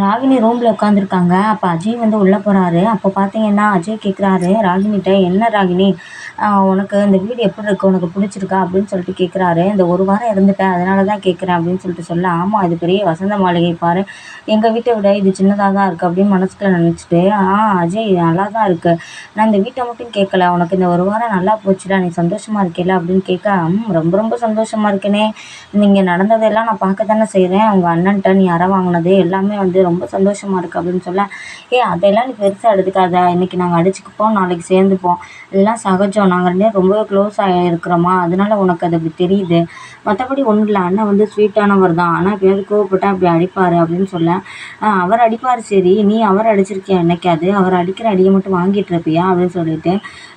ராகினி ரூமில் உட்காந்துருக்காங்க அப்போ அஜய் வந்து உள்ளே போகிறாரு அப்போ பார்த்தீங்கன்னா அஜய் கேட்குறாரு ராகினிகிட்ட என்ன ராகினி உனக்கு இந்த வீடு எப்படி இருக்குது உனக்கு பிடிச்சிருக்கா? அப்படின்னு சொல்லிட்டு கேட்குறாரு இந்த ஒரு வாரம் இருந்துட்டேன். அதனால தான் கேட்குறேன் அப்படின்னு சொல்லிட்டு சொல்ல ஆமாம் இது பெரிய வசந்த மாளிகை பாரு. எங்கள் வீட்டை விட இது சின்னதாக தான் இருக்குது அப்படின்னு மனசுக்குள்ள நினச்சிட்டு ஆ அஜய் நல்லா தான் இருக்குது நான் இந்த வீட்டை மட்டும் கேட்கல உனக்கு இந்த ஒரு வாரம் நல்லா போச்சுடா. நீ சந்தோஷமாக இருக்கல அப்படின்னு கேட்க ரொம்ப ரொம்ப சந்தோஷமாக இருக்கேனே. நீங்கள் நடந்ததெல்லாம் நான் பார்க்க தானே செய்கிறேன் உங்கள் அண்ணன்ட்ட நீ அற வாங்கினது எல்லாமே வந்து ரொம்ப சந்தோஷமாக இருக்குது அப்படின்னு சொல்ல ஏ அதெல்லாம் நீ பெருசாக எடுத்துக்காத. இன்றைக்கி நாங்கள் அடிச்சுக்குப்போம் நாளைக்கு சேர்ந்துப்போம். இதெல்லாம் சகஜம். நாங்கள் ரெண்டு பேரும் ரொம்பவே க்ளோஸ் ஆகி இருக்கிறோமா? அதனால உனக்கு அது அப்படி தெரியுது. மற்றபடி ஒன்றும் இல்லை. அண்ணன் வந்து ஸ்வீட்டானவர் தான். ஆனால் எப்பயாவது கோவப்பட்டா அப்படி அடிப்பார் அப்படின்னு சொல்ல. அவர் அடிப்பார். சரி நீ அவர் அடிச்சிருக்கியா என்னைக்காது அவர் அடிக்கிற அடியை மட்டும் வாங்கிட்டு இருப்பியா? அப்படின்னு சொல்லிட்டு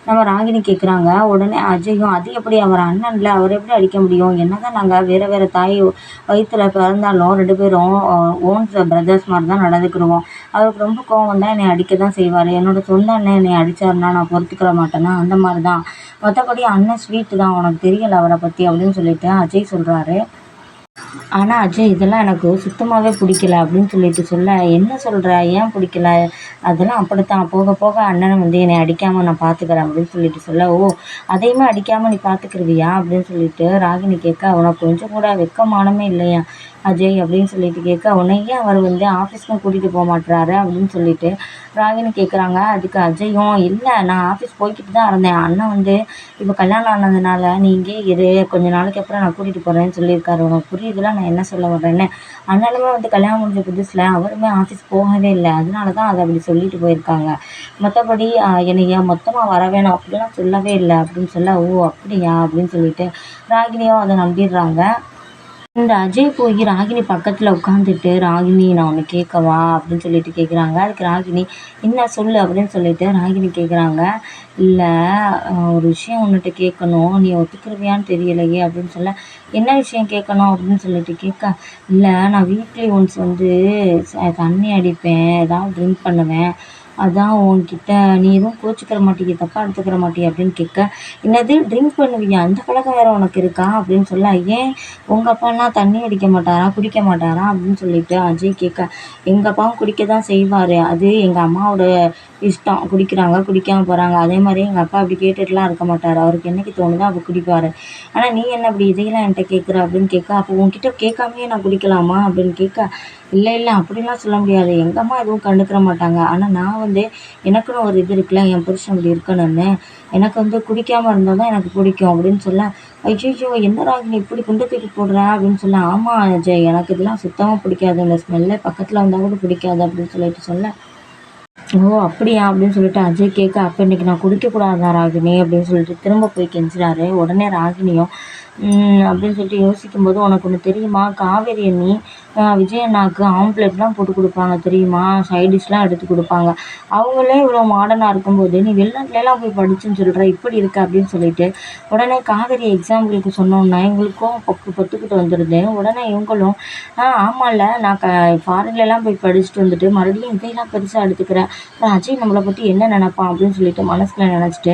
நம்ம ராகினி கேட்குறாங்க உடனே அஜயும் அது எப்படி? அவர் அண்ணன்ல அவர் எப்படி அடிக்க முடியும்? என்னதான் நாங்கள் வேறு வேறு தாய் வயிற்றில் பிறந்தாலும் ரெண்டு பேரும் ஓன் பிரதர்ஸ் மாதிரி தான் நடந்துக்கிடுவோம். அவருக்கு ரொம்ப கோவம் தான் என்னை அடிக்க தான் செய்வார். என்னோட சொந்த அண்ணன் என்னை அடித்தாருன்னா நான் பொறுத்துக்கிற மாட்டேன்னா அந்த மாதிரி தான் மற்றபடி அண்ணன் ஸ்வீட்டு தான். உனக்கு தெரியலை அவரை பற்றி அப்படின்னு சொல்லிட்டு அஜய் சொல்கிறாரு ஆனால் அஜய் இதெல்லாம் எனக்கு சுத்தமாகவே பிடிக்கல அப்படின்னு சொல்லிட்டு சொல்ல என்ன சொல்கிற ஏன் பிடிக்கல? அதெல்லாம் அப்படித்தான். போக போக அண்ணனை வந்து என்னை அடிக்காமல் நான் பார்த்துக்கிறேன் அப்படின்னு சொல்லிட்டு சொல்ல ஓ அதையுமே அடிக்காமல் நீ பார்த்துக்கிருவியா அப்படின்னு சொல்லிட்டு ராகினி கேட்க உனக்கு கொஞ்சம் கூட வெக்கமானமே இல்லையா? அஜய் அப்படின்னு சொல்லிட்டு கேட்க உன்னையே அவர் வந்து ஆஃபீஸ்க்கும் கூட்டிகிட்டு போக மாட்டுறாரு அப்படின்னு சொல்லிட்டு ராகினி கேட்குறாங்க அதுக்கு அஜயும் இல்லை நான் ஆஃபீஸ் போய்கிட்டு தான் இருந்தேன். அண்ணன் வந்து இப்போ கல்யாணம் ஆனதுனால நீ இங்கே இரு. கொஞ்ச நாளைக்கு அப்புறம் நான் கூட்டிகிட்டு போகிறேன்னு சொல்லியிருக்காரு. உனக்கு புரியுதுல நான் என்ன சொல்ல வர்றேன்னு? அண்ணனுமே வந்து கல்யாணம் முடிஞ்ச புதுசில் அவருமே ஆஃபீஸ் போகவே இல்லை. அதனால தான் அதை அப்படி சொல்லிட்டு போயிருக்காங்க. மற்றபடி என்னைய மொத்தமாக வர வேணும். அப்படிலாம் சொல்லவே இல்லை. அப்படின்னு சொல்ல ஓ அப்படியா? அப்படின்னு சொல்லிட்டு ராகினியும் அதை நம்பிடுறாங்க. இந்த அஜய் போய் ராகினி பக்கத்தில் உட்காந்துட்டு ராகினி நான் ஒன்று கேட்கவா? அப்படின்னு சொல்லிட்டு கேட்குறாங்க அதுக்கு ராகினி என்ன சொல்லு? அப்படின்னு சொல்லிட்டு ராகினி கேட்குறாங்க இல்லை ஒரு விஷயம் ஒன்றுட்டு கேட்கணும். நீ ஒத்துக்கிருவியான்னு தெரியலையே. அப்படின்னு சொல்ல என்ன விஷயம் கேட்கணும்? அப்படின்னு சொல்லிட்டு கேட்க இல்லை நான் வீக்லி ஒன்ஸ் வந்து தண்ணி அடிப்பேன். ஏதாவது ட்ரிங்க் பண்ணுவேன். அதான் உன்கிட்ட நீ எதுவும் கோச்சிக்கிற மாட்டியே தப்பாக எடுத்துக்கிற மாட்டியே அப்படின்னு கேட்க என்னது ட்ரிங்க் பண்ணுவியா? அந்த பழக்கம் வேறு உனக்கு இருக்கா? அப்படின்னு சொல்ல ஏன் உங்கள் அப்பாலாம் தண்ணி அடிக்க மாட்டாரா குடிக்க மாட்டாரா? அப்படின்னு சொல்லிட்டு அஜய் கேட்க எங்கள் அப்பாவும் குடிக்க தான் செய்வார். அது எங்கள் அம்மாவோட இஷ்டம். குடிக்கிறாங்க குடிக்காமல் போகிறாங்க அதே மாதிரி எங்கள் அப்பா அப்படி கேட்டுட்டுலாம் இருக்க மாட்டார். அவருக்கு என்னைக்கு தோணுதோ அப்போ குடிப்பார். ஆனால் நீ என்ன அப்படி இதையெல்லாம் என்கிட்ட கேட்குற அப்படின்னு கேட்க அப்போ உன்கிட்ட கேட்காமையே நான் குடிக்கலாமா அப்படின்னு கேட்க இல்லை இல்லை அப்படிலாம் சொல்ல முடியாது. எங்கள் அம்மா எதுவும் கண்டுக்கிற மாட்டாங்க. ஆனால் நான் வந்து எனக்குன்னு ஒரு இது இருக்குல்ல என் புருஷன் அப்படி இருக்கணும்னு. எனக்கு வந்து குடிக்காமல் இருந்தால் தான் எனக்கு பிடிக்கும் அப்படின்னு சொல்ல ஐயோ என்ன நீ இப்படி குண்டு தூக்கி போடுற? அப்படின்னு சொல்ல ஆமாம் அஜய் எனக்கு இதெல்லாம் சுத்தமாக பிடிக்காது. இந்த ஸ்மெல்லே பக்கத்தில் வந்தால் கூட பிடிக்காது அப்படின்னு சொல்லிட்டு சொல்ல. ஓ அப்படியா? அப்படின்னு சொல்லிட்டு அஜய் கேட்க அப்போ இன்னைக்கு நான் குடிக்கக்கூடாதா ராகினி அப்படின்னு சொல்லிட்டு திரும்ப போய் கெஞ்சினாரு உடனே ராகினியும் அப்படின்னு சொல்லிட்டு யோசிக்கும்போது உனக்கு ஒன்று தெரியுமா? காவேரி அண்ணி விஜய் அண்ணாவுக்கு ஆம்ப்லேட்லாம் போட்டு கொடுப்பாங்க தெரியுமா? சைடிஷ்லாம் எடுத்து கொடுப்பாங்க. அவங்களே இவ்வளோ மாடர்னாக இருக்கும்போது நீ வெளிநாட்டிலலாம் போய் படிச்சுன்னு சொல்கிற இப்படி இருக்க? அப்படின்னு சொல்லிட்டு உடனே காவேரி எக்ஸாம்பிளுக்கு சொன்னோன்னா எங்களுக்கும் பக்கு பொத்துக்கிட்டு வந்துடுது உடனே இவங்களும் ஆ ஆமாம்ல நான் க ஃபாரின்லலாம் போய் படிச்சுட்டு வந்துட்டு மறுபடியும் இதையெல்லாம் பெருசாக எடுத்துக்கிறேன் அப்புறம் அஜய் நம்மளை பற்றி என்ன நினைப்பான்? அப்படின்னு சொல்லிட்டு மனசில் நினச்சிட்டு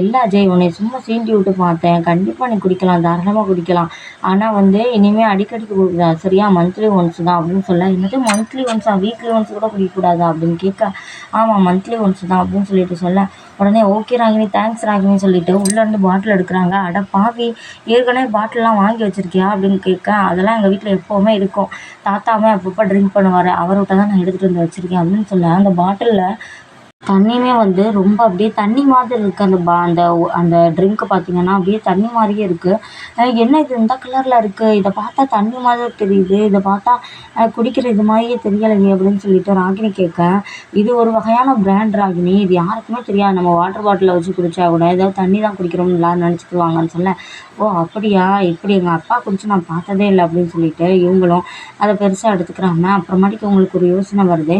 இல்லை அஜய் உன்னை சும்மா சீண்டி விட்டு பார்த்தேன். கண்டிப்பாக நீ குடிக்கலாம் தாராளமாக குடிக்கலாம். ஆனால் வந்து இனிமேல் அடிக்கடிக்கு குடிக்கூடாது சரியா மந்த்லி ஒன்ஸ் தான். அப்படின்னு சொல்ல என்னது மந்த்லி ஒன்ஸா வீக்லி ஒன்ஸ் கூட குடிக்கக்கூடாதா? அப்படின்னு கேட்க ஆமாம் மந்த்லி ஒன்ஸ் தான். அப்படின்னு சொல்லிட்டு சொல்ல உடனே ஓகே ராகினி தேங்க்ஸ் ராகினி சொல்லிட்டு உள்ளேருந்து பாட்டில் எடுக்கிறாங்க. அட பாவி ஏற்கனவே பாட்டிலெலாம் வாங்கி வச்சுருக்கியா? அப்படின்னு கேட்க அதெல்லாம் எங்கள் வீட்டில் எப்போவுமே இருக்கும். தாத்தாவே அப்பப்போ ட்ரிங்க் பண்ணுவார் அவர்கிட்ட தான் நான் எடுத்துகிட்டு வந்து வச்சுருக்கேன் அப்படின்னு சொல்ல அந்த பாட்டிலில் தண்ணியுமே வந்து ரொம்ப அப்படியே தண்ணி மாதிரி இருக்குது அந்த பா அந்த அந்த ட்ரிங்க்கு பார்த்தீங்கன்னா அப்படியே தண்ணி மாதிரியே இருக்குது என்ன இது? இந்த கலரில் இருக்குது இதை பார்த்தா தண்ணி மாதிரி தெரியுது. இதை பார்த்தா குடிக்கிற இது மாதிரியே தெரியலையே அப்படின்னு சொல்லிட்டு ராகினி கேட்க இது ஒரு வகையான பிராண்ட் ராகினி. இது யாருக்குமே தெரியாது. நம்ம வாட்டர் பாட்டிலில் வச்சு குடித்தா கூட ஏதாவது தண்ணி தான் குடிக்கிறோம்னு எல்லாரும் நினச்சிக்குவாங்கன்னு சொல்ல ஓ அப்படியா? இப்படி எங்கள் அப்பா குடிச்சு நான் பார்த்ததே இல்லை அப்படின்னு சொல்லிட்டு இவங்களும் அதை பெருசாக எடுத்துக்கிறாங்க அப்புறமாட்டிக்கு உங்களுக்கு ஒரு யோசனை வருது.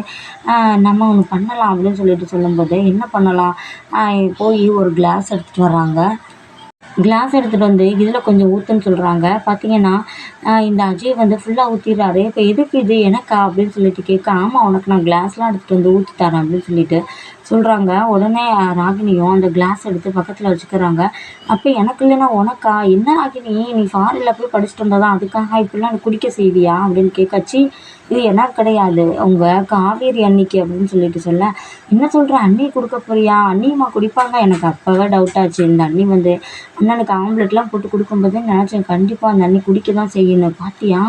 நம்ம ஒன்று பண்ணலாம் அப்படின்னு சொல்லிட்டு சொல்லும்போது என்ன பண்ணலாம்? போய் ஒரு கிளாஸ் எடுத்துகிட்டு வர்றாங்க. கிளாஸ் எடுத்துகிட்டு வந்து இதில் கொஞ்சம் ஊற்றுன்னு சொல்கிறாங்க பார்த்தீங்கன்னா இந்த அஜய் வந்து ஃபுல்லாக ஊற்றிடுறாரு இப்போ எதுக்கு இது? எனக்கா? அப்படின்னு சொல்லிட்டு கேட்க ஆமாம் உனக்கு நான் கிளாஸ்லாம் எடுத்துகிட்டு வந்து ஊற்றி தரேன் அப்படின்னு சொல்லிட்டு சொல்கிறாங்க உடனே ராகினியும் அந்த கிளாஸ் எடுத்து பக்கத்தில் வச்சுக்கிறாங்க. அப்போ எனக்கு இல்லைன்னா உனக்கா? என்ன ராகினி நீ ஃபாரினில் போய் படிச்சுட்டு வந்தாதான் அதுக்காக இப்படிலாம் குடிக்க செய்வியா அப்படின்னு கேட்காச்சு. இது என்ன கிடையாது. உங்கள் காவேரி அன்னைக்கு அப்படின்னு சொல்லிட்டு சொல்ல என்ன சொல்கிற அண்ணி கொடுக்க போறியா? அண்ணியம்மா குடிப்பாங்க. எனக்கு அப்போவே டவுட் ஆச்சு. இந்த அண்ணி வந்து அண்ணனுக்கு ஆம்லெட்லாம் போட்டு கொடுக்கும்போது நினச்சேன் கண்டிப்பாக அந்த அண்ணி குடிக்க தான் செய்யணும் பார்த்தியா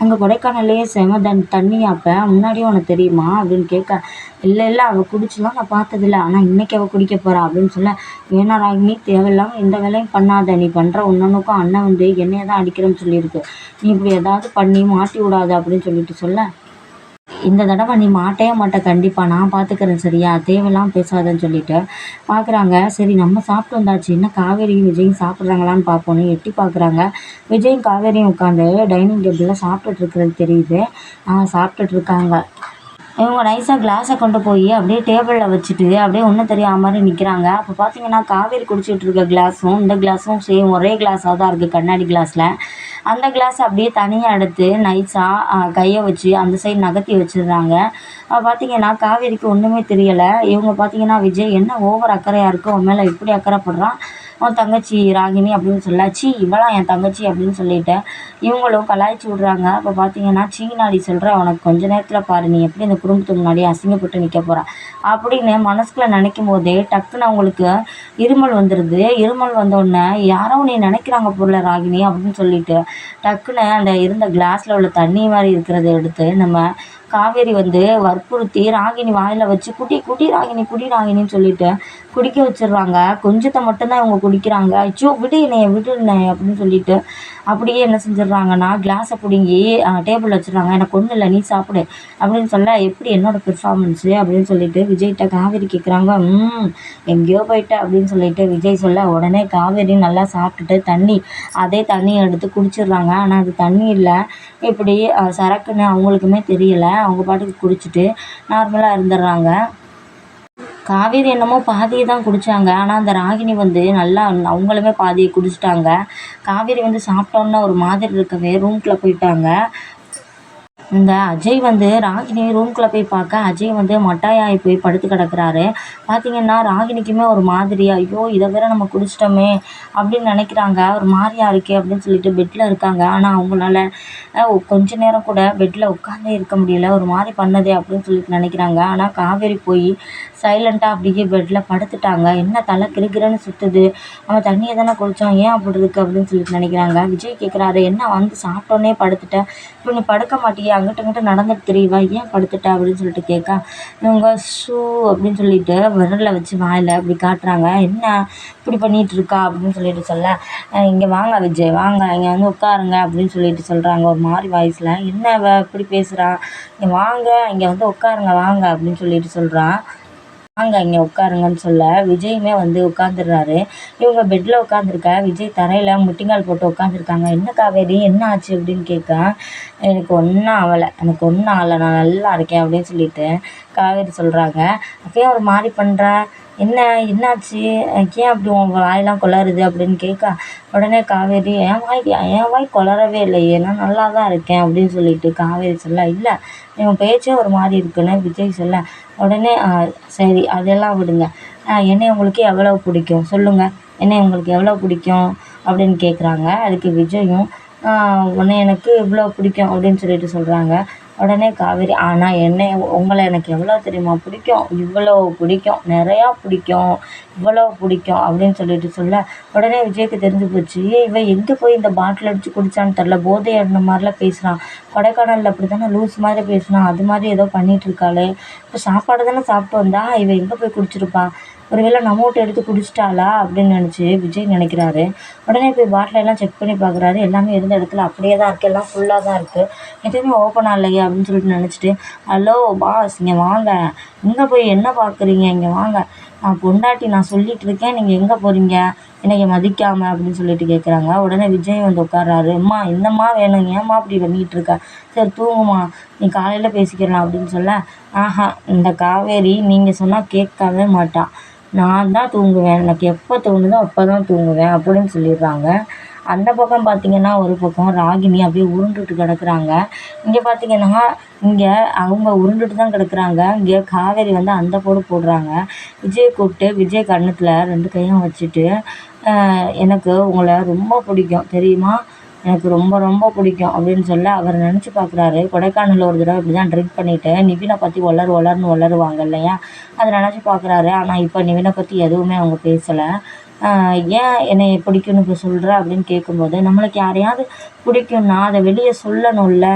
அங்கே கொடைக்கானல்லையே செம தன் தண்ணி அப்போ. முன்னாடியே உனக்கு தெரியுமா? அப்படின்னு கேட்க இல்லை இல்லை அவள் குடிச்சுலாம் நான் பார்த்ததில்ல. ஆனால் இன்னைக்கு அவள் குடிக்க போகிறா அப்படின்னு சொல்ல வேணா ராகினி தேவையில்லாமல் எந்த வேலையும் பண்ணாத. நீ பண்ணுற ஒன்னொன்றுக்கும் அண்ணன் வந்து என்னைய தான் அடிக்கிறேன்னு சொல்லியிருக்கு. நீ இப்படி ஏதாவது பண்ணி மாட்டி விடாத அப்படின்னு சொல்லிட்டு சொல்ல இந்த தடவை நீ மாட்டவே மாட்ட. கண்டிப்பாக நான் பார்த்துக்கிறேன் சரியா? தேவையெல்லாம் பேசாதன்னு சொல்லிட்டு. பார்க்குறாங்க சரி நம்ம சாப்பிட்டு வந்தாச்சு. என்ன காவேரியும் விஜயும் சாப்பிட்றாங்களான்னு பார்ப்போன்னு எட்டி பார்க்குறாங்க விஜயும் காவேரியும் உட்காந்து டைனிங் டேபிளில் சாப்பிட்டுட்டு இருக்கிறது தெரியுது. சாப்பிட்டுட்டு இருக்காங்க. இவங்க நைஸாக கிளாஸை கொண்டு போய் அப்படியே டேபிளில் வச்சுட்டு அப்படியே ஒன்றும் தெரியாத மாதிரி நிற்கிறாங்க அப்போ பார்த்தீங்கன்னா காவேரி குடிச்சிட்டு இருக்க கிளாஸும் இந்த கிளாஸும் சேம் ஒரே கிளாஸாக தான் இருக்குது கண்ணாடி கிளாஸில் அந்த கிளாஸ் அப்படியே தனியாக எடுத்து நைஸாக கையை வச்சு அந்த சைடு நகர்த்தி வச்சிடுறாங்க. பார்த்தீங்கன்னா காவேரிக்கு ஒன்றுமே தெரியலை. இவங்க பார்த்தீங்கன்னா விஜய் என்ன ஓவர் அக்கறையாக இருக்கோ? உன் மேலே இப்படி அக்கறைப்படுறான்? உன் தங்கச்சி ராகினி அப்படின்னு சொல்லாச்சு. இவளாம் என் தங்கச்சி அப்படின்னு சொல்லிட்டேன். இவங்களும் கலாய்ச்சி விட்றாங்க. அப்போ பார்த்தீங்கன்னா சீனாடி சொல்கிற உனக்கு கொஞ்ச நேரத்தில் பாரு நீ எப்படி இந்த குடும்பத்துக்கு முன்னாடி அசிங்கப்பட்டு நிற்க போகிறா அப்படின்னு மனசுக்குள்ளே நினைக்கும் போதே டக்குன்னு அவங்களுக்கு இருமல் வந்துடுது இருமல் வந்தோடனே யாரோ நீ நினைக்கிறாங்க பொருளை ராகினி? அப்படின்னு சொல்லிட்டு டக்குன்னு அந்த இருந்த கிளாஸில் உள்ள தண்ணி மாதிரி இருக்கிறத எடுத்து நம்ம காவேரி வந்து வற்புறுத்தி ராகினி வாயில் வச்சு குட்டி குட்டி ராகினி குடி ராகினின்னு சொல்லிட்டு குடிக்க வச்சிடுறாங்க. கொஞ்சத்தை மட்டும்தான் இவங்க குடிக்கிறாங்க. ஐயோ விடு என்னைய விடு என்னைய அப்படின்னு சொல்லிட்டு அப்படியே என்ன செஞ்சிடுறாங்கன்னா கிளாஸை பிடுங்கி டேபிள் வச்சிடுறாங்க. எனக்கு ஒன்றும் இல்லை நீ சாப்பிடு அப்படின்னு சொல்ல எப்படி என்னோடய பெர்ஃபார்மன்ஸு அப்படின்னு சொல்லிட்டு விஜய்கிட்ட காவேரி கேட்குறாங்க ம் எங்கேயோ போயிட்ட அப்படின்னு சொல்லிட்டு விஜய் சொல்ல உடனே காவேரி நல்லா சாப்பிட்டுட்டு தண்ணி அதே தண்ணியை எடுத்து குடிச்சிடுறாங்க. ஆனால் அது தண்ணி இல்லை. இப்படி சரக்குன்னு அவங்களுக்குமே தெரியலை. அவங்க பாட்டுக்கு குடிச்சிட்டு நார்மலாக இருந்துடுறாங்க. காவேரி என்னமோ பாதியை தான் குடித்தாங்க ஆனால் அந்த ராகினி வந்து நல்லா அவங்களுமே பாதியை குடிச்சிட்டாங்க. காவேரி வந்து சாப்பிட்டோன்ன ஒரு மாதிரி இருக்கவே ரூம்குள்ளே போயிட்டாங்க. இந்த அஜய் வந்து ராகினி ரூம்குள்ளே போய் பார்க்க அஜய் வந்து மட்டாயாகி போய் படுத்து கிடக்குறாரு. பார்த்தீங்கன்னா ராகினிக்குமே ஒரு மாதிரியா ஐயோ இதை வேற நம்ம குடிச்சிட்டோமே அப்படின்னு நினைக்கிறாங்க. ஒரு மாதிரியா இருக்கே அப்படின்னு சொல்லிட்டு பெட்டில் இருக்காங்க. ஆனால் அவங்களால கொஞ்ச நேரம் கூட பெட்டில் உட்காந்தே இருக்க முடியல. ஒரு மாதிரி பண்ணதே அப்படின்னு சொல்லிட்டு நினைக்கிறாங்க. ஆனால் காவேரி போய் சைலண்ட்டாக அப்படியே பெட்டில் படுத்துட்டாங்க. என்ன தலை கிறுகிறுன்னு சுற்றுது நம்ம தண்ணியை தானே குடித்தோம் ஏன் அப்படி இருக்குது அப்படின்னு சொல்லிட்டு நினைக்கிறாங்க. விஜய் கேட்குறாரு என்ன வந்து சாப்பிட்டோன்னே படுத்துட்டேன் இப்போ நீ படுக்க மாட்டியா? அங்கிட்ட அங்கிட்ட நடந்துட்டு தெரியவா ஏன் படுத்துட்டா அப்படின்னு சொல்லிட்டு கேட்க இவங்க ஷூ அப்படின்னு சொல்லிட்டு விரலில் வச்சு வாயில் அப்படி காட்டுறாங்க. என்ன இப்படி பண்ணிகிட்டு இருக்கா? அப்படின்னு சொல்லிட்டு சொல்ல. இங்கே வாங்க விஜய் வாங்க. இங்கே வந்து உட்காருங்க அப்படின்னு சொல்லிட்டு சொல்கிறாங்க ஒரு மாதிரி வாய்ஸில். என்ன இப்படி பேசுகிறான் இங்கே வாங்க இங்கே வந்து உட்காருங்க வாங்க அப்படின்னு சொல்லிட்டு சொல்கிறான் வாங்க இங்கே உட்காருங்கன்னு சொல்ல விஜயுமே வந்து உட்காந்துடுறாரு இவங்க பெட்டில் உட்காந்துருக்க விஜய் தரையில் முட்டிங்கால் போட்டு உட்காந்துருக்காங்க என்ன காவேரி என்ன ஆச்சு? அப்படின்னு கேட்க எனக்கு ஒன்றும் ஆகலை எனக்கு ஒன்றும் ஆகலை நான் நல்லா இருக்கேன். அப்படின்னு சொல்லிட்டு காவேரி சொல்கிறாங்க அப்பயும் ஒரு மாதிரி பண்ணுற என்ன என்னாச்சு? ஏன் அப்படி உன் வாயெலாம் கொளருது அப்படின்னு கேட்க உடனே காவேரி என் வாய் என் வாய் கொளரவே இல்லையே நான் நல்லா தான் இருக்கேன் அப்படின்னு சொல்லிட்டு காவேரி சொல்ல இல்லை இவன் பேச்சே ஒரு மாதிரி இருக்குன்னு விஜய் சொல்ல. உடனே சரி அதெல்லாம் விடுங்க. என்னை உங்களுக்கு எவ்வளோ பிடிக்கும்? சொல்லுங்கள் என்னை உங்களுக்கு எவ்வளோ பிடிக்கும்? அப்படின்னு கேட்குறாங்க அதுக்கு விஜயும் உன்னை எனக்கு இவ்வளோ பிடிக்கும் அப்படின்னு சொல்லிட்டு சொல்கிறாங்க உடனே காவேரி ஆனால் என்னை உங்களை எனக்கு எவ்வளோ தெரியுமா? பிடிக்கும். இவ்வளோ பிடிக்கும். நிறையா பிடிக்கும். இவ்வளோ பிடிக்கும். அப்படின்னு சொல்லிட்டு சொல்ல உடனே விஜய்க்கு தெரிஞ்சு போச்சு இவன் எங்கே போய் இந்த பாட்டில் அடித்து குடித்தான்னு தெரில போதை அடின மாதிரிலாம் பேசுகிறான் கொடைக்கானலில் அப்படி தானே லூஸ் மாதிரி பேசுனான் அது மாதிரி ஏதோ பண்ணிகிட்டு இருக்காளே. இப்போ சாப்பாடு தானே சாப்பிட்டு வந்தா? இவன் எங்கே போய் குடிச்சிருப்பா? ஒருவேளை நம்ம வீட்டு எடுத்து குடிச்சிட்டாளா அப்படின்னு நினச்சி விஜய் நினைக்கிறாரு. உடனே போய் பாட்டிலெல்லாம் செக் பண்ணி பார்க்குறாரு எல்லாமே இருந்த இடத்துல அப்படியே தான் இருக்குது எல்லாம் ஃபுல்லாக தான் இருக்குது எதுவுமே ஓப்பன் ஆகலையே அப்படின்னு சொல்லிட்டு நினச்சிட்டு ஹலோ பாஸ் இங்கே வாங்க. இங்கே போய் என்ன பார்க்குறீங்க? இங்கே வாங்க. நான் பொண்டாட்டி நான் சொல்லிகிட்டு இருக்கேன். நீங்கள் எங்கே போகிறீங்க என்னைய மதிக்காமல் அப்படின்னு சொல்லிட்டு கேட்குறாங்க உடனே விஜய் வந்து உட்கார்றாரு. அம்மா என்னம்மா வேணும்? ஏம்மா அப்படி பண்ணிகிட்டு இருக்க? சரி தூங்குமா. நீ காலையில் பேசிக்கிறலாம் அப்படின்னு சொல்ல ஆஹா இந்த காவேரி நீங்கள் சொன்னால் கேட்கவே மாட்டான் நான் தான் தூங்குவேன். எனக்கு எப்போ தோணுதோ அப்போ தான் தூங்குவேன் அப்படின்னு சொல்லிடுறாங்க. அந்த பக்கம் பார்த்திங்கன்னா ஒரு பக்கம் ராகினி அப்படியே உருண்டுட்டு கிடக்குறாங்க. இங்கே பார்த்தீங்கன்னா இங்கே அவங்க உருண்டுட்டு தான் கிடக்குறாங்க. இங்கே காவேரி வந்து அந்த போடு போடுறாங்க. விஜய் கூப்பிட்டு விஜய் கன்னத்தில் ரெண்டு கையும் வச்சுட்டு எனக்கு உங்களை ரொம்ப பிடிக்கும். தெரியுமா? எனக்கு ரொம்ப ரொம்ப பிடிக்கும் அப்படின்னு சொல்ல அவர் நினச்சி பார்க்குறாரு. கொடைக்கானலில் ஒரு தடவை இப்படி தான் ட்ரிங்க் பண்ணிவிட்டு நிவினை பற்றி ஒளர் ஒளர்னு ஒளருவாங்க இல்லையா? அதை நினச்சி பார்க்குறாரு. ஆனால் இப்போ நிவினை பற்றி எதுவுமே அவங்க பேசலை. ஏன் என்னை பிடிக்கும்னு இப்போ சொல்கிற அப்படின்னு கேட்கும்போது நம்மளுக்கு யாரையாவது பிடிக்கும்னா அதை வெளியே சொல்லணும்ல.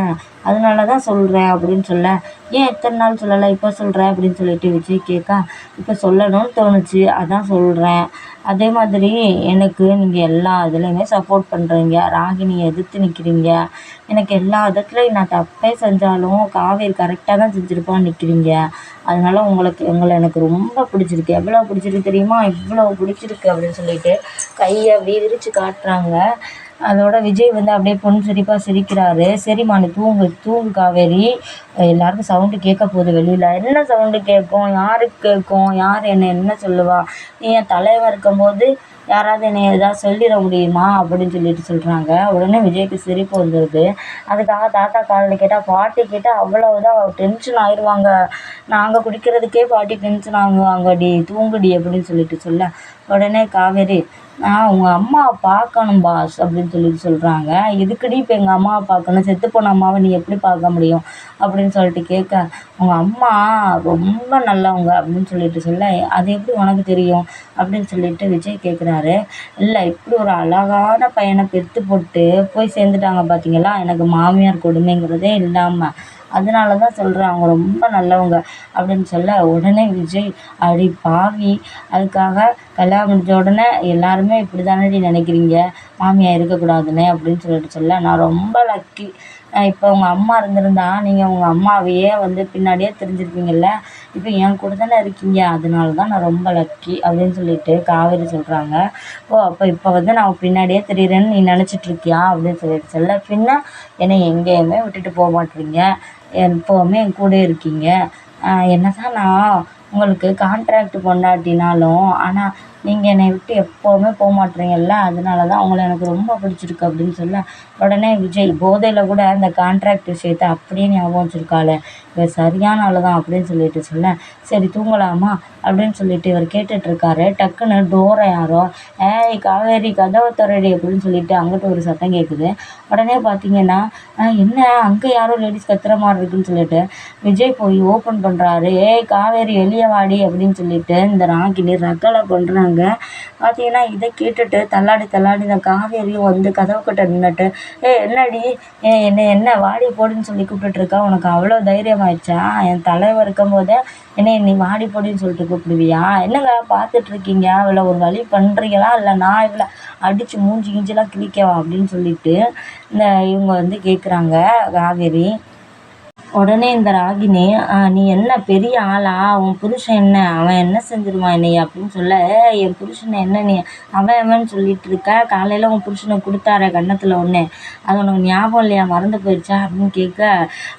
அதனால தான் சொல்கிறேன் அப்படின்னு சொல்ல. ஏன் எத்தனை நாள் சொல்லலை? இப்போ சொல்கிற அப்படின்னு சொல்லிட்டு விஜய் கேட்க இப்போ சொல்லணும்னு தோணுச்சு. அதான் சொல்கிறேன் அதே மாதிரி எனக்கு நீங்கள் எல்லா இதுலேயுமே சப்போர்ட் பண்ணுறீங்க ராகினியை எதிர்த்து நிற்கிறீங்க எனக்கு எல்லா விதத்துலையும் நான் தப்பே செஞ்சாலும் காவேரி கரெக்டாக தான் செஞ்சுருப்பான்னு நிற்கிறீங்க அதனால உங்களுக்கு உங்களை எனக்கு ரொம்ப பிடிச்சிருக்கு. எவ்வளோ பிடிச்சிருக்கு தெரியுமா? இவ்வளோ பிடிச்சிருக்கு அப்படின்னு சொல்லிட்டு கையை அப்படியே விரித்து காட்டுறாங்க. அதோட விஜய் வந்து அப்படியே பொண்ணு சிரிப்பாக சிரிக்கிறாரு. சரிம்மா நீ தூங்கு தூங்கு காவேரி. எல்லாருக்கும் சவுண்டு கேட்க போகுது வெளியில். என்ன சவுண்டு கேட்கும்? யாருக்கு கேட்கும்? யார் என்னை என்ன சொல்லுவா? நீ என் தலைவன் இருக்கும்போது யாராவது என்னை ஏதாவது சொல்லிட முடியுமா? அப்படின்னு சொல்லிட்டு சொல்கிறாங்க உடனே விஜய்க்கு சிரிப்பு வந்துடுது அதுக்காக தாத்தா காலில் கேட்டால் பாட்டி கேட்டால் அவ்வளவுதான். டென்ஷன் ஆயிடுவாங்க நாங்கள் குடிக்கிறதுக்கே பாட்டி டென்ஷன் ஆகுவாங்கடி. தூங்குடி அப்படின்னு சொல்லிட்டு சொல்ல உடனே காவேரி நான் உங்கள் அம்மாவை பார்க்கணும் பாஸ் அப்படின்னு சொல்லிட்டு சொல்கிறாங்க எதுக்குடி இப்போ எங்கள் அம்மாவை பார்க்கணும்? செத்து போன அம்மாவை நீ எப்படி பார்க்க முடியும்? அப்படின்னு சொல்லிட்டு கேட்க உங்கள் அம்மா ரொம்ப நல்லவங்க அப்படின்னு சொல்லிட்டு சொல்ல அது எப்படி உனக்கு தெரியும்? அப்படின்னு சொல்லிட்டு விஜய் கேட்குறாரு இல்லை இப்படி ஒரு அழகான பையனை பெற்று போட்டு போய் சேர்ந்துட்டாங்க பார்த்தீங்களா எனக்கு மாமியார் கொடுமைங்கிறதே இல்லாமல் அதனால தான் சொல்கிறேன் அவங்க ரொம்ப நல்லவங்க அப்படின்னு சொல்ல உடனே விஜய் அடி பாவி. அதுக்காக கல்யாணம் முடிஞ்ச உடனே எல்லாருமே இப்படி தானடி நினைக்கிறீங்க? மாமியார் இருக்கக்கூடாதுன்னு அப்படின்னு சொல்லிட்டு சொல்ல நான் ரொம்ப லக்கி இப்போ உங்கள் அம்மா இருந்திருந்தா நீங்கள் உங்கள் அம்மாவையே வந்து பின்னாடியே தெரிஞ்சிருப்பீங்கள்ல இப்போ என் கூட தானே இருக்கீங்க அதனால தான் நான் ரொம்ப லக்கி அப்படின்னு சொல்லிட்டு காவேரி சொல்கிறாங்க ஓ அப்போ இப்போ வந்து நான் பின்னாடியே தெரியுறேன்னு நீ நினச்சிட்ருக்கியா அப்படின்னு சொல்லிட்டு சொல்ல பின்ன என்னை எங்கேயுமே விட்டுட்டு போக மாட்டீங்க. எப்போவுமே என் கூட இருக்கீங்க. என்ன தான் நான் உங்களுக்கு கான்ட்ராக்ட் பொண்டாட்டினாலும் ஆனால் நீங்கள் என்னை விட்டு எப்போவுமே போக மாட்டீங்கல்ல அதனால தான் உங்களை எனக்கு ரொம்ப பிடிச்சிருக்கு அப்படின்னு சொல்ல உடனே விஜய் போதையில் கூட அந்த கான்ட்ராக்ட் விஷயத்த அப்படியே ஞாபகம் வச்சுருக்காள். இவர் சரியான ஆள் தான் அப்படின்னு சொல்லிட்டு சொல்ல சரி தூங்கலாமா? அப்படின்னு சொல்லிட்டு இவர் கேட்டுட்ருக்காரு. டக்குன்னு டோரை யாரோ ஏய் காவேரி கதவை துறடி அப்படின்னு சொல்லிட்டு அங்கிட்டு ஒரு சத்தம் கேட்குது உடனே பார்த்தீங்கன்னா என்ன? அங்கே யாரோ லேடிஸ் கத்துற மாதிரி இருக்குன்னு சொல்லிட்டு விஜய் போய் ஓப்பன் பண்ணுறாரு ஏய் காவேரி வெளியே வாடி அப்படின்னு சொல்லிட்டு இந்த ராகினி ரகலை பண்ணுறாங்க பார்த்தீங்கன்னா இதை கேட்டுட்டு தள்ளாடி தள்ளாடி இந்த காவேரியும் வந்து கதவு கிட்ட நின்றுட்டு ஏ என்னடி? ஏ என்னை என்ன வாடி போடுன்னு சொல்லி கூப்பிட்டுட்ருக்கா உனக்கு அவ்வளோ தைரியம் ஆயிடுச்சா என் தலைவர் இருக்கும்போதே என்னை நீ வாடி போடின்னு சொல்லிட்டு கூப்பிடுவியா? என்னங்க பார்த்துட்ருக்கீங்க? இவ்வளோ ஒரு வழி பண்ணுறீங்களா இல்லை நான் இவ்வளோ அடித்து மூஞ்சி கிஞ்சிலாம் கிழிக்கவா? அப்படின்னு சொல்லிட்டு இந்த இவங்க வந்து கேட்குறாங்க காவேரி உடனே இந்த ராகினி நீ என்ன பெரிய ஆளா? உன் புருஷன் என்ன? அவன் என்ன செஞ்சிருவான் என்னைய? அப்படின்னு சொல்ல என் புருஷனை என்ன நீ அவன் அவன் சொல்லிட்டு இருக்க? காலையில் உன் புருஷனை கொடுத்தார கன்னத்தில் ஒன்று அது உனக்கு ஞாபகம் இல்லையா? மறந்து போயிடுச்சா? அப்படின்னு கேட்க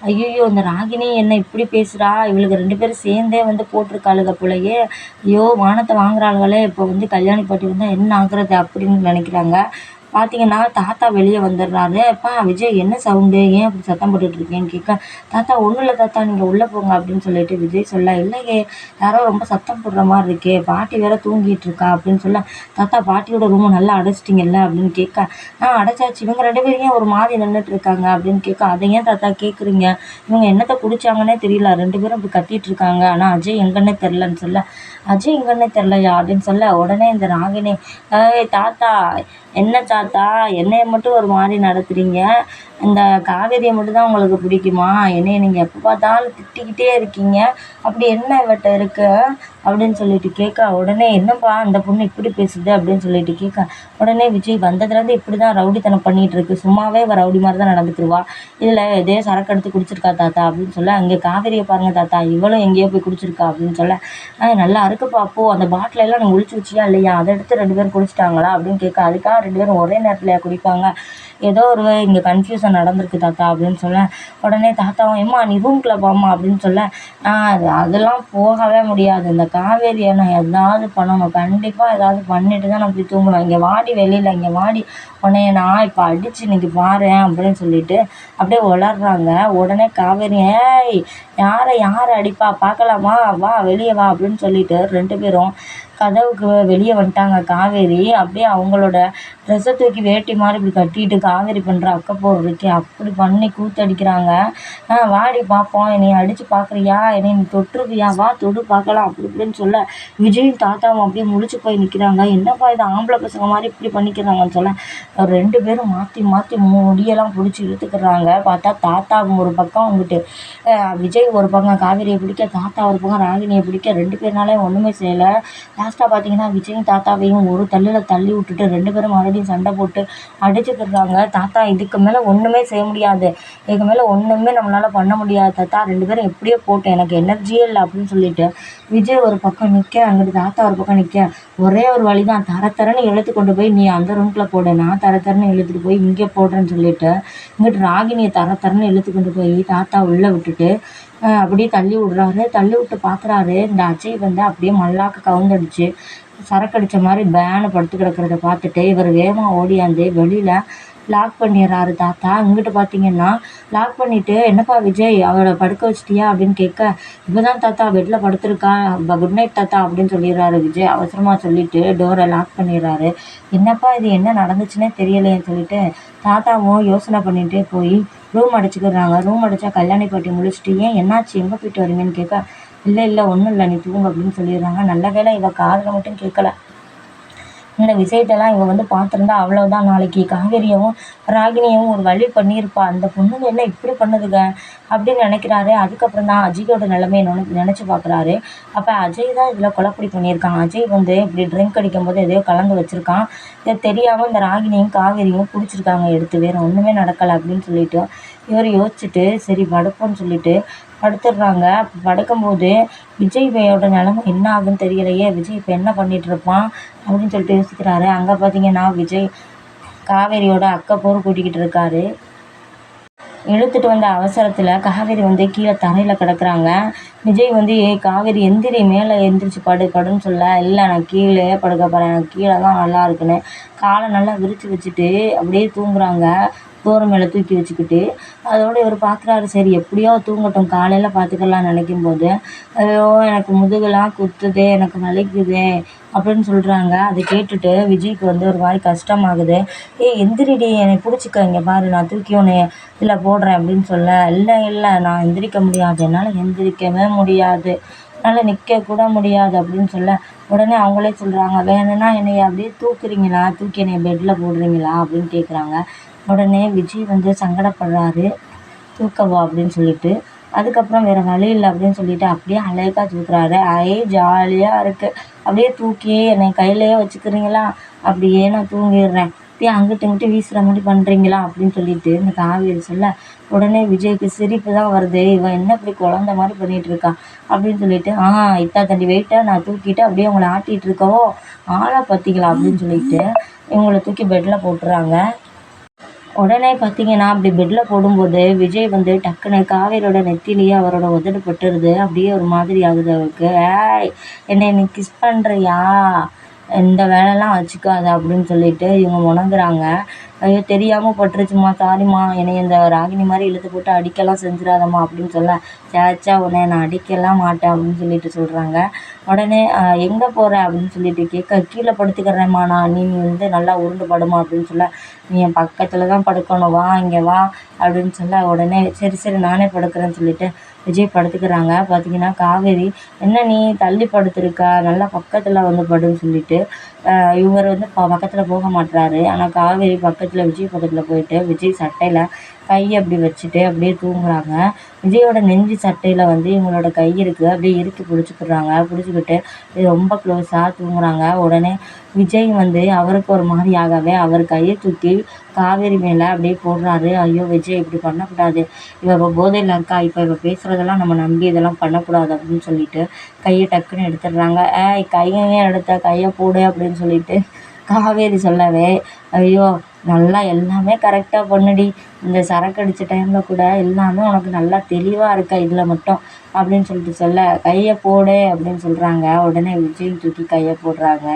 ஐயோ இந்த ராகினி என்ன இப்படி பேசுகிறா இவளுக்கு ரெண்டு பேரும் சேர்ந்தே வந்து போட்டிருக்காளுக போலயே. ஐயோ வானத்தை வாங்குறாளுகளே. இப்போ வந்து கல்யாணி பாட்டி வந்தால் என்ன ஆகுறது? அப்படின்னு நினைக்கிறாங்க. பார்த்தீங்கன்னா தாத்தா வெளியே வந்துடுறாரு. அப்பா விஜய் என்ன சவுண்டு ஏன் அப்படி சத்தம் போட்டுட்ருக்கேன்னு கேட்க தாத்தா ஒன்றும் இல்லை தாத்தா நீங்கள் உள்ளே போங்க அப்படின்னு சொல்லிட்டு விஜய் சொல்ல இல்லையே யாரோ ரொம்ப சத்தம் போடுற மாதிரி இருக்கே பாட்டி வேற தூங்கிட்டு இருக்கா அப்படின்னு சொல்ல தாத்தா பாட்டியோட ரூமை நல்லா அடைச்சிட்டிங்கல்ல அப்படின்னு கேட்க ஆ அடைச்சாச்சு. இவங்க ரெண்டு பேரும் ஒரு மாதிரி நின்றுட்டு இருக்காங்க அப்படின்னு கேட்க அதை ஏன் தாத்தா கேட்குறீங்க? இவங்க என்னத்தை குடிச்சாங்கன்னே தெரியல. ரெண்டு பேரும் இப்படி கத்திட்டு இருக்காங்க ஆனால் அஜய் எங்கன்னே தெரிலன்னு சொல்ல அஜய் எங்கன்னே தெரிலையா அப்படின்னு சொல்ல உடனே இந்த ராகினி ஏய் தாத்தா என்ன தாத்தா? என்னைய மட்டும் ஒரு மாதிரி நடத்துகிறீங்க இந்த காவேரியை மட்டும் தான் உங்களுக்கு பிடிக்குமா? என்னைய நீங்கள் எப்போ பார்த்தாலும் திட்டிக்கிட்டே இருக்கீங்க. அப்படி என்ன இவட்ட இருக்கு? அப்படின்னு சொல்லிட்டு கேட்க உடனே என்னப்பா அந்த பொண்ணு இப்படி பேசுது அப்படின்னு சொல்லிட்டு கேட்க உடனே விஜய் வந்ததுலேருந்து இப்படி தான் ரவுடித்தனம் பண்ணிகிட்டு இருக்கு. சும்மாவே இவள் ரவுடி மாதிரி தான் நடந்துக்கிடுவா இதில் இதே சரக்கு எடுத்து குடிச்சிருக்கா தாத்தா அப்படின்னு சொல்ல அங்கே காவேரியை பாருங்கள் தாத்தா இவளும் எங்கேயோ போய் குடிச்சிருக்கா அப்படின்னு சொல்ல நல்லா இருக்குப்பா அப்போ அந்த பாட்டிலெல்லாம் நீ ஒழிச்சு வச்சியா இல்லையா? அதை எடுத்து ரெண்டு பேரும் குடிச்சிட்டாங்களா அப்படின்னு கேட்க அதுக்காக ரெண்டு பேரும் ஒரே நேரத்தில் குடிப்பாங்க? ஏதோ ஒரு இங்கே கன்ஃப்யூஷன் நடந்திருக்கு தாத்தா அப்படின்னு சொல்ல உடனே தாத்தாவும் ஏம்மா நீ ரூம்குள்ளே போம்மா அப்படின்னு சொல்ல அது அதெல்லாம் போகவே முடியாது. இந்த காவேரியை நான் ஏதாவது பண்ணணும். கண்டிப்பாக ஏதாவது பண்ணிட்டு தான் நான் போய் தூங்குவேன் இங்கே வாடி வெளியில் இங்கே வாடி. உடனே நான் இப்போ அடித்து இன்னைக்கு பாரு அப்படின்னு சொல்லிட்டு அப்படியே உளர்றாங்க. உடனே காவேரி ஏய் யாரை யார் அடிப்பா? பார்க்கலாமா? வா வெளியே வா அப்படின்னு சொல்லிட்டு ரெண்டு பேரும் கதவுக்கு வெளியே வந்துட்டாங்க. காவேரி அப்படியே அவங்களோட ட்ரெஸ்ஸை தூக்கி வேட்டி மாதிரி இப்படி கட்டிட்டு காவேரி பண்ணுற அக்கப்போர் போடுறதுக்கு அப்படி பண்ணி கூத்தடிக்கிறாங்க. ஆ வாடி பார்ப்போம் என்னை அடித்து பார்க்குறியா என்னை நீ தொட்டுருவியா? வா தொடு பார்க்கலாம். அப்படி இப்படின்னு சொல்ல விஜயும் தாத்தாவும் அப்படியே முழிச்சு போய் நிற்கிறாங்க என்னப்பா இது ஆம்பளை பசங்க மாதிரி இப்படி பண்ணிக்கிறாங்கன்னு சொல்ல ரெண்டு பேரும் மாற்றி மாற்றி முடியெல்லாம் பிடிச்சி இழுத்துக்கிறாங்க. பார்த்தா தாத்தா ஒரு பக்கம் வந்துட்டு விஜய் ஒரு பக்கம் காவேரியை பிடிக்க தாத்தா ஒரு பக்கம் ராகினியை பிடிக்க ரெண்டு பேர்னாலே ஒன்றுமே செய்யலை. லாஸ்ட்டாக பார்த்தீங்கன்னா விஜயும் தாத்தாவையும் ஒரு தள்ளில் தள்ளி விட்டுட்டு ரெண்டு பேரும் மறுபடியும் சண்டை போட்டு அடிச்சுக்கிறாங்க தாத்தா இதுக்கு மேலே ஒன்றுமே செய்ய முடியாது. இதுக்கு மேலே ஒன்றுமே நம்மளால் பண்ண முடியாது. தாத்தா ரெண்டு பேரும் எப்படியோ போட்டேன் எனக்கு எனர்ஜியே இல்லை அப்படின்னு சொல்லிட்டு விஜய் ஒரு பக்கம் நிற்க அங்கிட்டு தாத்தா ஒரு பக்கம் நிற்க ஒரே ஒரு வழி தான் தர தரன்னு இழுத்து கொண்டு போய் நீ அந்த ரூம்குள்ளே போடு. நான் தர தரன்னு இழுத்துட்டு போய் இங்கே போடுறேன்னு சொல்லிட்டு இங்கிட்டு ராகினியை தர தரன்னு இழுத்து கொண்டு போய் தாத்தா உள்ளே விட்டுட்டு அப்படியே தள்ளி விட்றாரு. தள்ளி விட்டு பார்க்குறாரு இந்த அஜய் வந்து அப்படியே மல்லாக்க கவுந்தடிச்சு சரக்கு அடித்த மாதிரி பேனு படுத்து கிடக்கிறத பார்த்துட்டு இவர் வேகமாக ஓடியாந்து வெளியில் லாக் பண்ணிடுறாரு தாத்தா. இங்கிட்டு பார்த்தீங்கன்னா லாக் பண்ணிவிட்டு என்னப்பா விஜய் அவளை படுக்க வச்சிட்டியா? அப்படின்னு கேட்க இப்போ தான் தாத்தா பெட்டில் படுத்துருக்கா. குட் நைட் தாத்தா அப்படின்னு சொல்லிடுறாரு விஜய். அவசரமாக சொல்லிவிட்டு டோரை லாக் பண்ணிடுறாரு. என்னப்பா இது? என்ன நடந்துச்சுன்னே தெரியலையேன்னு சொல்லிட்டு தாத்தாவும் யோசனை பண்ணிகிட்டே போய் ரூம் அடிச்சுக்கிறாங்க. ரூம் அடித்தா கல்யாணி பாட்டி முடிச்சுட்டு ஏன் என்னாச்சு? எங்கே போயிட்டு வரீங்கன்னு கேட்க இல்லை இல்லை ஒன்றும் இல்லை நீ தூங்கு அப்படின்னு சொல்லிடுறாங்க. நல்ல வேலை இவள் காதில் மட்டும் கேட்கல. இந்த விஷயத்தெல்லாம் இவன் வந்து பார்த்துருந்தா அவ்வளோதான் நாளைக்கு காவேரியவும் ராகினியவும் ஒரு வழி பண்ணியிருப்பா. அந்த பொண்ணுங்க என்ன இப்படி பண்ணுதுங்க? அப்படின்னு நினைக்கிறாரு. அதுக்கப்புறம் தான் அஜயோட நிலைமையை நினை நினச்சி பார்க்குறாரு. அப்போ அஜய் தான் இதில் கொலப்படி பண்ணியிருக்கான். அஜய் வந்து இப்படி ட்ரிங்க் அடிக்கும்போது எதையோ கலந்து வச்சுருக்கான். இதை தெரியாமல் இந்த ராகினியும் காவேரியும் பிடிச்சிருக்காங்க. எடுத்து வேறு ஒன்றுமே நடக்கலை அப்படின்னு சொல்லிட்டு இவர் யோசிச்சுட்டு சரி படுப்போம்னு சொல்லிட்டு படுத்துடுறாங்க. படுக்கும்போது விஜய் பையோட நிலமை என்ன ஆகுன்னு தெரியலையே. விஜய் இப்போ என்ன பண்ணிகிட்ருப்பான் அப்படின்னு சொல்லிட்டு யோசிக்கிறாரு. அங்கே பார்த்தீங்கன்னா விஜய் காவேரியோட அக்கப்போர் கூட்டிக்கிட்டு இருக்காரு. இழுத்துட்டு வந்த அவசரத்தில் காவேரி வந்து கீழே தரையில் கிடக்குறாங்க. விஜய் வந்து ஏ காவேரி எந்திரி மேலே எந்திரிச்சு படு படுன்னு சொல்ல இல்லை நான் கீழே படுக்க போகிறேன் எனக்கு கீழே தான் நல்லா இருக்குன்னு. காலை நல்லா விரித்து வச்சுட்டு அப்படியே தூங்குறாங்க. தோரம் மேலே தூக்கி வச்சுக்கிட்டு அதோடு இவர் பார்க்குறாரு சரி எப்படியோ தூங்கட்டும் காலையில் பார்த்துக்கலாம்னு நினைக்கும் போது ஐயோ எனக்கு முதுகெல்லாம் குத்துதே எனக்கு வலிக்குதே அப்படின்னு சொல்கிறாங்க அதை கேட்டுட்டு விஜய்க்கு வந்து ஒரு மாதிரி கஷ்டமாகுது. ஏய் எந்திரிடி என்னை பிடிச்சிக்க இங்கே பாரு நான் தூக்கி உன்னை இதில் போடுறேன் அப்படின்னு சொல்ல இல்லை இல்லை நான் எந்திரிக்க முடியாது. என்னால் எந்திரிக்கவே முடியாது. என்னால் நிற்க கூட முடியாது அப்படின்னு சொல்ல உடனே அவங்களே சொல்கிறாங்க வேணும்னா என்னை அப்படியே தூக்குறீங்களா? தூக்கி என்னை பெட்டில் போடுறீங்களா? அப்படின்னு கேட்குறாங்க உடனே விஜய் வந்து சங்கடப்படுறாரு தூக்கவா அப்படின்னு சொல்லிட்டு. அதுக்கப்புறம் வேறு வழி இல்லை அப்படின்னு சொல்லிட்டு அப்படியே அழகாக தூக்குறாரு அதே ஜாலியாக இருக்குது அப்படியே தூக்கி என்னை கையிலையே வச்சுக்கிறீங்களா? அப்படியே நான் தூங்கிடுறேன். அப்படியே அங்கிட்டு இங்கிட்டு வீசுகிற மாதிரி பண்ணுறீங்களா அப்படின்னு சொல்லிட்டு இந்த காவேரி சொல்ல உடனே விஜய்க்கு சிரிப்பு தான் வருது. இவன் என்ன இப்படி குழந்த மாதிரி பண்ணிகிட்டு இருக்கான் அப்படின்னு சொல்லிட்டு ஆ இத்தா தண்டி வெயிட்டை நான் தூக்கிட்டு அப்படியே உங்களை ஆட்டிகிட்டு இருக்கவோ? ஆளாக பார்த்தீங்களா அப்படின்னு சொல்லிட்டு இவங்களை தூக்கி பெட்டில் போட்டுறாங்க. உடனே பார்த்தீங்கன்னா அப்படி பெட்டில் போடும்போது விஜய் வந்து டக்குன்னு காவேரியோட நெத்திலேயே அவரோட உதடு பட்டுருது. அப்படியே ஒரு மாதிரி ஆகுது அவருக்கு. ஏய் என்னை நீ கிஸ் பண்ணுறியா இந்த வேலைலாம் வச்சுக்காத அப்படின்னு சொல்லிட்டு இவங்க முணங்குறாங்க. ஐயோ தெரியாமல் பட்டுருச்சும்மா. சாரிம்மா என்னை இந்த ராகினி மாதிரி இழுத்து போட்டு அடிக்கலாம் செஞ்சிடாதம்மா அப்படின்னு சொல்ல சேச்சா உடனே நான் அடிக்கலாம் மாட்டேன் அப்படின்னு சொல்லிட்டு சொல்கிறாங்க உடனே எங்கே போகிற அப்படின்னு சொல்லிட்டு கேட்க கீழே படுத்துக்கிறேம்மா நான். நீ வந்து நல்லா உருண்டு படுமா? அப்படின்னு சொல்ல நீ என் பக்கத்தில் தான் படுக்கணும். வா இங்கே வா. அப்படின்னு சொல்ல உடனே சரி சரி நானே படுக்கிறேன்னு சொல்லிட்டு விஜய் படுத்துக்கிறாங்க. பார்த்தீங்கன்னா காவேரி என்ன நீ தள்ளி படுத்துருக்கா? நல்லா பக்கத்தில் வந்து படுன்னு சொல்லிட்டு இவர் வந்து பக்கத்தில் போக மாட்டுறாரு ஆனால் காவேரி பக்கத்தில் விஜய் பக்கத்தில் போயிட்டு விஜய் சட்டையில் கையை அப்படி வச்சுட்டு அப்படியே தூங்குறாங்க. விஜயோட நெஞ்சு சட்டையில் வந்து இவங்களோட கை இருக்குது அப்படியே இறுக்கி பிடிச்சிக்கிறாங்க பிடிச்சிக்கிட்டு ரொம்ப க்ளோஸாக தூங்குறாங்க. உடனே விஜய் வந்து அவருக்கு ஒரு மாதிரி ஆகவே அவர் கையை தூக்கி காவேரி மேலே அப்படியே போடுறாரு. ஐயோ விஜய் இப்படி பண்ணக்கூடாது. இவள் இப்போ போதையில் இருக்கா? இப்போ இவள் பேசுகிறதெல்லாம் நம்ம நம்பி இதெல்லாம் பண்ணக்கூடாது அப்படின்னு சொல்லிட்டு கையை டக்குன்னு எடுத்துடுறாங்க. ஏய் கையையும் எடுத்த கையை போடு அப்படின்னு சொல்லிட்டு காவேரி சொல்லவே. ஐயோ நல்லா எல்லாமே கரெக்டாக பண்ணுடி. இந்த சரக்கு அடித்த டைமில் கூட எல்லாமே உனக்கு நல்லா தெளிவாக இருக்க இதில் மட்டும் அப்படின்னு சொல்லிட்டு சொல்ல கையை போடு அப்படின்னு சொல்கிறாங்க உடனே விஜயும் தூக்கி கையை போடுறாங்க.